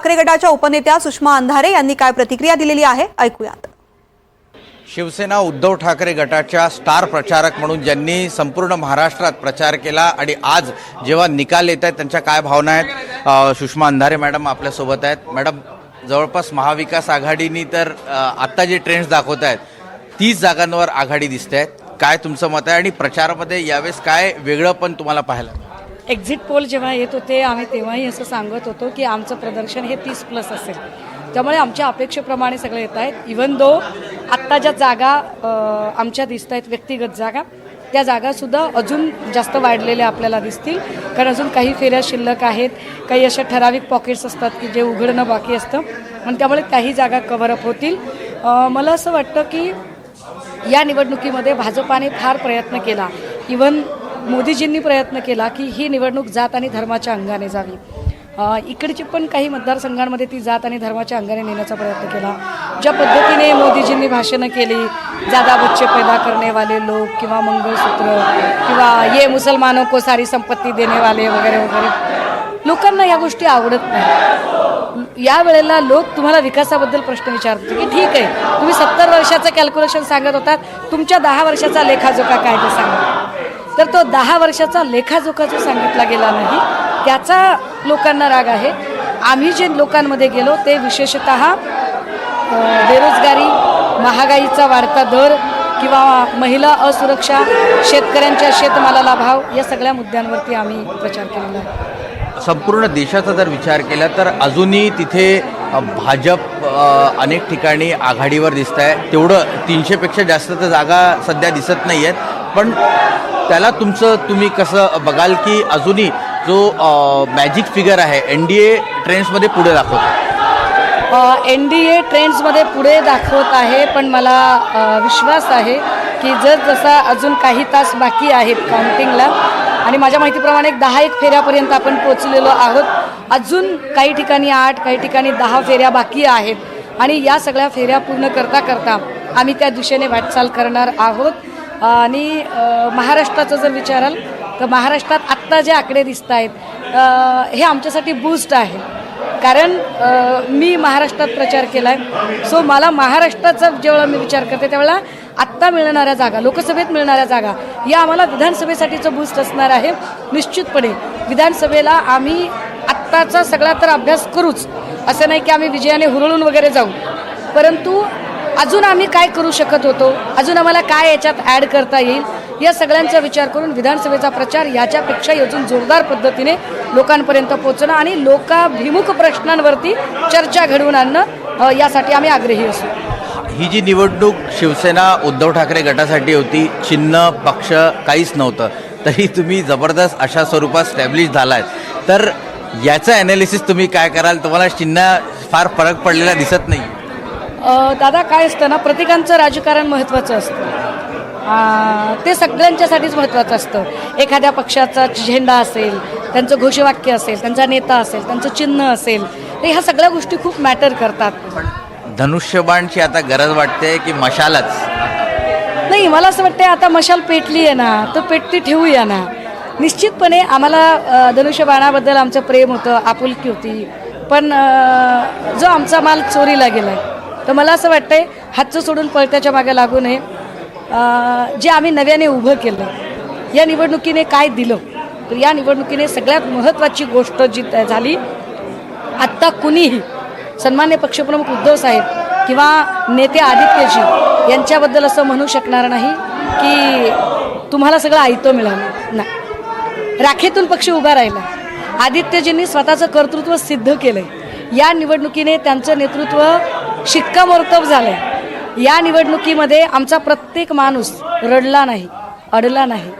ठाकरे गटाच्या उपनेत्या सुषमा अंधारे यांनी काय प्रतिक्रिया दिलेली आहे? ऐकूयात. शिवसेना उद्धव ठाकरे गटाच्या स्टार प्रचारक म्हणून ज्यांनी संपूर्ण महाराष्ट्रात प्रचार केला आणि आज जेव्हा निकाल येत आहेत त्यांच्या काय भावना आहेत? सुषमा अंधारे मॅडम आपल्यासोबत आहेत. मॅडम जवळपास महाविकास आघाडीनी तर आत्ता जे ट्रेंड्स दाखवत आहेत तीस जागांवर आघाडी दिसते आहेत. काय तुमचं मत आहे? आणि प्रचारामध्ये यावेळेस काय वेगळं पण तुम्हाला पाहायला एक्झिट पोल जेव्हा येत होते आम्ही तेव्हाही असं सांगत होतो की आमचं प्रदर्शन हे तीस प्लस असेल. त्यामुळे आमच्या अपेक्षेप्रमाणे सगळे येत आहेत. इवन दो आत्ता ज्या जागा आमच्या दिसत आहेत व्यक्तिगत जागा त्या जागासुद्धा अजून जास्त वाढलेल्या आपल्याला दिसतील. कारण अजून काही फेऱ्या शिल्लक आहेत काही अशा ठराविक पॉकेट्स असतात की जे उघडणं बाकी असतं. आणि त्यामुळे त्याही जागा कव्हरअप होतील. मला असं वाटतं की या निवडणुकीमध्ये भाजपाने फार प्रयत्न केला. इवन मोदीजींनी प्रयत्न केला की ही निवडणूक जात आणि धर्माच्या अंगाने जावी. इकडची पण काही मतदारसंघांमध्ये ती जात आणि धर्माच्या अंगाने नेण्याचा प्रयत्न केला. ज्या पद्धतीने मोदीजींनी भाषणं केली जादा बच्चे पैदा करनेवाले लोक किंवा मंगळसूत्र किंवा ये मुसलमानों को सारी संपत्ती देणेवाले वगैरे वगैरे लोकांना या गोष्टी आवडत नाही. या वेळेला लोक तुम्हाला विकासाबद्दल प्रश्न विचारतात की ठीक आहे तुम्ही सत्तर वर्षाचं कॅल्क्युलेशन सांगत होतात तुमच्या दहा वर्षाचा लेखाजोखा काय ते सांगा. तर तो दहा वर्षाचा लेखाजोखा जो सांगितला गेला नाही. त्याचा लोकांना राग आहे. आम्ही जे लोकांमध्ये गेलो ते विशेषत बेरोजगारी महागाईचा वाढता दर किंवा महिला असुरक्षा शेतकऱ्यांच्या शेतमालाला भाव या सगळ्या मुद्द्यांवरती आम्ही प्रचार केलेला आहे. संपूर्ण देशाचा जर विचार केला तर अजूनही तिथे भाजप अनेक ठिकाणी आघाडीवर दिसत आहे तेवढं तीनशेपेक्षा जास्त तर जागा सध्या दिसत नाही आहेत पण त्याला तुमचं तुम्ही कसं बघाल की अजूनही जो मॅजिक फिगर आहे एन डी ए ट्रेंड्समध्ये पुढे दाखवतो. एन डी ए ट्रेंड्समध्ये पुढे दाखवत आहे पण मला विश्वास आहे की जर जसा अजून काही तास बाकी आहेत काउंटिंगला आणि माझ्या माहितीप्रमाणे एक दहा एक फेऱ्यापर्यंत आपण पोचलेलो आहोत अजून काही ठिकाणी आठ काही ठिकाणी दहा फेऱ्या बाकी आहेत. आणि या सगळ्या फेऱ्या पूर्ण करता करता आम्ही त्या दिशेने वाटचाल करणार आहोत. आणि महाराष्ट्राचं जर विचाराल तर महाराष्ट्रात आत्ता जे आकडे दिसत आहेत हे आमच्यासाठी बूस्ट आहे. कारण मी महाराष्ट्रात प्रचार केला आहे सो मला महाराष्ट्राचा जेव्हा मी विचार करते त्यावेळेला आत्ता मिळणाऱ्या जागा लोकसभेत मिळणाऱ्या जागा या आम्हाला विधानसभेसाठीचं बूस्ट असणार आहे निश्चितपणे. विधानसभेला आम्ही आत्ताचा सगळा तर अभ्यास करूच असं नाही की आम्ही विजयाने हुरळून वगैरे जाऊ. परंतु अजून आम्ही काय करू शकत होतो? अजून आम्हाला काय याच्यात ॲड करता येईल? या सगळ्यांचा विचार करून विधानसभेचा प्रचार याच्यापेक्षा अजून जोरदार पद्धतीने लोकांपर्यंत पोहोचणं आणि लोकाभिमुख प्रश्नांवरती चर्चा घडवून आणणं यासाठी आम्ही आग्रही असू. ही जी निवडणूक शिवसेना उद्धव ठाकरे गटासाठी होती चिन्ह पक्ष काहीच नव्हतं. तरी तुम्ही जबरदस्त अशा स्वरूपात स्टॅब्लिश झालाय. तर याचं ॲनालिसिस तुम्ही काय कराल? तुम्हाला चिन्ह फार फरक पडलेला दिसत नाही दादा काय असतं ना प्रत्येकांचं राजकारण महत्त्वाचं असतं. ते सगळ्यांच्यासाठीच महत्त्वाचं असतं. एखाद्या पक्षाचा झेंडा असेल त्यांचं घोषवाक्य असेल त्यांचा नेता असेल त्यांचं चिन्ह असेल तर ह्या सगळ्या गोष्टी खूप मॅटर करतात. धनुष्यबाणची आता गरज वाटते की मशालच? नाही मला असं वाटतं आता मशाल पेटली आहे ना तर पेटती ठेवूया ना. निश्चितपणे आम्हाला धनुष्यबाणाबद्दल आमचं प्रेम होतं आपुलकी होती. पण जो आमचा माल चोरीला गेला तर मला असं वाटतंय हातचं सोडून पळत्याच्या मागे लागू नये. जे आम्ही नव्याने उभं केलं या निवडणुकीने काय दिलं तर या निवडणुकीने सगळ्यात महत्त्वाची गोष्ट जी त- झाली आत्ता कुणीही सन्मान्य पक्षप्रमुख उद्धव साहेब किंवा नेते आदित्यजी यांच्याबद्दल असं म्हणू शकणार नाही की तुम्हाला सगळं आयतं मिळालं. नाही. राखेतून पक्ष उभा राहिला. आदित्यजींनी स्वतःचं कर्तृत्व सिद्ध केलं या निवडणुकीने त्यांचं नेतृत्व शिक्कामोर्तब झालंय. या निवडणुकीमध्ये आमचा प्रत्येक माणूस रडला नाही अडला नाही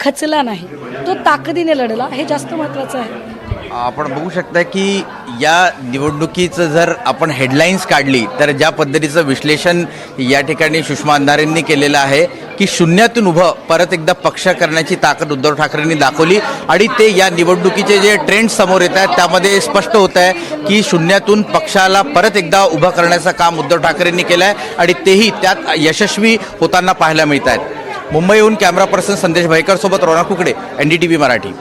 खचला नाही. तो ताकदीने लढला हे जास्त महत्त्वाचं आहे. आपण बघू शकता की या निवडणुकीचं जर आपण हेडलाईन्स काढली तर ज्या पद्धतीचं विश्लेषण या ठिकाणी सुषमा अंधारेंनी केलेलं आहे की शून्यातून उभं परत एकदा पक्ष करण्याची ताकद उद्धव ठाकरेंनी दाखवली. आणि ते या निवडणुकीचे जे ट्रेंड समोर येत आहेत त्यामध्ये स्पष्ट होत आहे की शून्यातून पक्षाला परत एकदा उभं करण्याचं काम उद्धव ठाकरेंनी केलं आहे आणि तेही त्यात यशस्वी होताना पाहायला मिळत आहेत. मुंबईहून camera person Sandesh भाईकरसोबत Rona Kukde N D T V Marathi.